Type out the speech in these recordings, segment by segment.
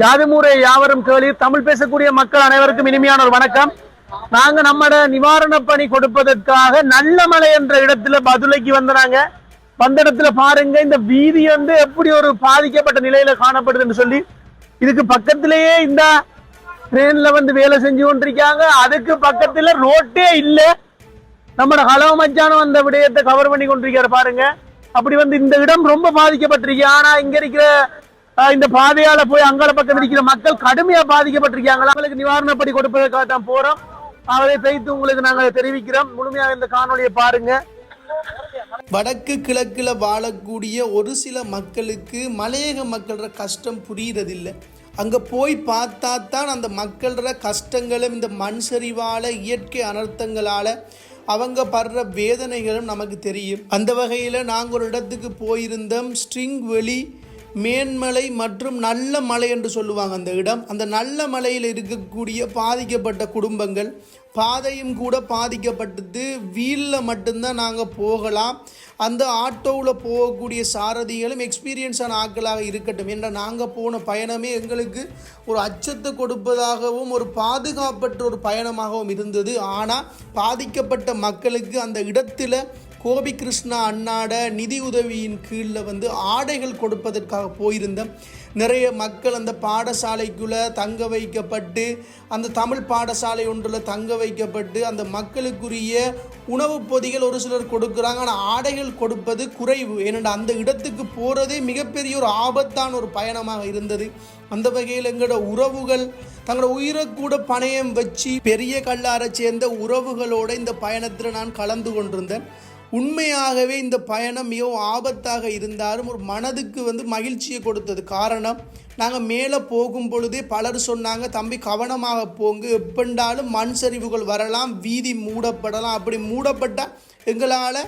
ஜாதிமூரை யாவரும் கேளீர் தமிழ் பேசக்கூடிய மக்கள் அனைவருக்கும் இனிமையான ஒரு வணக்கம். நாங்க நம்மட நிவாரண பணி கொடுப்பதற்காக நல்லமலை என்ற இடத்துல பதுலைக்கு வந்தாங்க வந்த இடத்துல பாருங்க இந்த வீதி வந்து எப்படி ஒரு பாதிக்கப்பட்ட நிலையில காணப்படுதுன்னு சொல்லி இதுக்கு பக்கத்திலேயே இந்த ட்ரெயின்ல வந்து வேலை செஞ்சு கொண்டிருக்காங்க. அதுக்கு பக்கத்துல ரோட்டே இல்ல. நம்ம ஹலோ மச்சானம் அந்த விடயத்தை கவர் பண்ணி கொண்டிருக்காரு பாருங்க. அப்படி வந்து இந்த இடம் ரொம்ப பாதிக்கப்பட்டிருக்கு. ஆனா இங்க இருக்கிற இந்த பாதையால போய் அங்கால பக்கம் இருக்கிற மக்கள் கடுமையா பாதிக்கப்பட்டிருக்காங்க அவங்களுக்கு நிவாரணப்படி கொடுப்பதற்காக தான் போறோம். அதை தைத்து உங்களுக்கு நாங்கள் தெரிவிக்கிறோம். முழுமையாக இந்த காணொலியை பாருங்க. வடக்கு கிழக்கில் வாழக்கூடிய ஒரு சில மக்களுக்கு மலையக மக்களோட கஷ்டம் புரியுறதில்லை. அங்கே போய் பார்த்தா தான் அந்த மக்களோட கஷ்டங்களும் இந்த மண் சரிவால் இயற்கை அனர்த்தங்களால் அவங்க படுற வேதனைகளும் நமக்கு தெரியும். அந்த வகையில் நாங்கள் ஒரு இடத்துக்கு போயிருந்தோம். ஸ்ட்ரிங் வெளி மேன்மலை மற்றும் நல்ல மலை என்று சொல்லுவாங்க அந்த இடம். அந்த நல்ல மலையில் இருக்கக்கூடிய பாதிக்கப்பட்ட குடும்பங்கள் பாதையும் கூட பாதிக்கப்பட்டது. வீலில் மட்டும்தான் நாங்கள் போகலாம். அந்த ஆட்டோவில் போகக்கூடிய சாரதிகளும் எக்ஸ்பீரியன்ஸான ஆட்களாக இருக்கட்டும். என்ற நாங்கள் போன பயணமே எங்களுக்கு ஒரு அச்சத்தை கொடுப்பதாகவும் ஒரு பாதுகாப்பற்ற ஒரு பயணமாகவும் இருந்தது. ஆனால் பாதிக்கப்பட்ட மக்களுக்கு அந்த இடத்துல கோபி கிருஷ்ணா அண்ணாட நிதி உதவியின் கீழில் வந்து ஆடைகள் கொடுப்பதற்காக போயிருந்தோம் நிறைய மக்கள் அந்த பாடசாலைக்குள்ளே தங்க வைக்கப்பட்டு அந்த தமிழ் பாடசாலை ஒன்றில் தங்க வைக்கப்பட்டு அந்த மக்களுக்குரிய உணவுப் பொதிகள் ஒரு சிலர் கொடுக்குறாங்க. ஆனால் ஆடைகள் கொடுப்பது குறைவு. ஏனென்றால் அந்த இடத்துக்கு போகிறதே மிகப்பெரிய ஒரு ஆபத்தான ஒரு பயணமாக இருந்தது. அந்த வகையில் எங்களோட உறவுகள் தங்களோட உயிரை கூட பணயம் வச்சு பெரிய கல்லாரை சேர்ந்த உறவுகளோட இந்த பயணத்தில் நான் கலந்து கொண்டிருந்தேன். உண்மையாகவே இந்த பயணம் மிகவும் ஆபத்தாக இருந்தாலும் ஒரு மனதுக்கு வந்து மகிழ்ச்சியை கொடுத்தது. காரணம் நாங்கள் மேலே போகும் பொழுதே பலர் சொன்னாங்க தம்பி கவனமாக போங்க. எப்பண்டாலும் மண் சரிவுகள் வரலாம் வீதி மூடப்படலாம். அப்படி மூடப்பட்டால் எங்களால்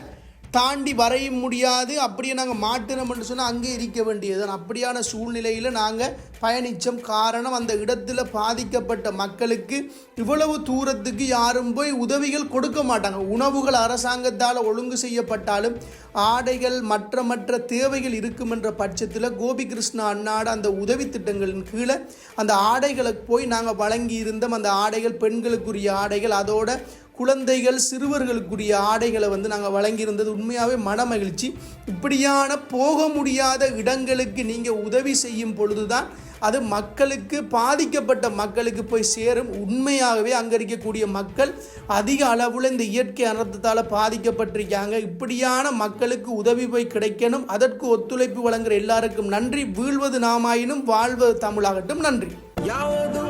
தாண்டி வரைய முடியாது. அப்படியே நாங்கள் மாட்டினோம்னு சொன்னால் அங்கே இருக்க வேண்டியது அப்படியான சூழ்நிலையில் நாங்கள் பயணித்தோம் காரணம் அந்த இடத்துல பாதிக்கப்பட்ட மக்களுக்கு இவ்வளவு தூரத்துக்கு யாரும் போய் உதவிகள் கொடுக்க மாட்டாங்க. உணவுகள் அரசாங்கத்தால் ஒழுங்கு செய்யப்பட்டாலும் ஆடைகள் மற்ற மற்ற தேவைகள் இருக்கும் என்ற பட்சத்தில் கோபிகிருஷ்ணா அண்ணாட அந்த உதவி திட்டங்களின் கீழே அந்த ஆடைகளுக்கு போய் நாங்கள் வழங்கி இருந்தோம் அந்த ஆடைகள் பெண்களுக்குரிய ஆடைகள் அதோட குழந்தைகள் சிறுவர்களுக்குரிய ஆடைகளை வந்து நாங்கள் வழங்கியிருந்தது உண்மையாகவே மன மகிழ்ச்சி இப்படியான போக முடியாத இடங்களுக்கு நீங்கள் உதவி செய்யும் பொழுதுதான் அது மக்களுக்கு பாதிக்கப்பட்ட மக்களுக்கு போய் சேரும். உண்மையாகவே அங்கே இருக்கக்கூடிய மக்கள் அதிக அளவில் இந்த இயற்கை அனர்த்தத்தால் பாதிக்கப்பட்டிருக்காங்க. இப்படியான மக்களுக்கு உதவி போய் கிடைக்கணும். அதற்கு ஒத்துழைப்பு வழங்குற எல்லாருக்கும் நன்றி. வீழ்வது நாமாயினும் வாழ்வது தமிழாகட்டும். நன்றி. யாவதும்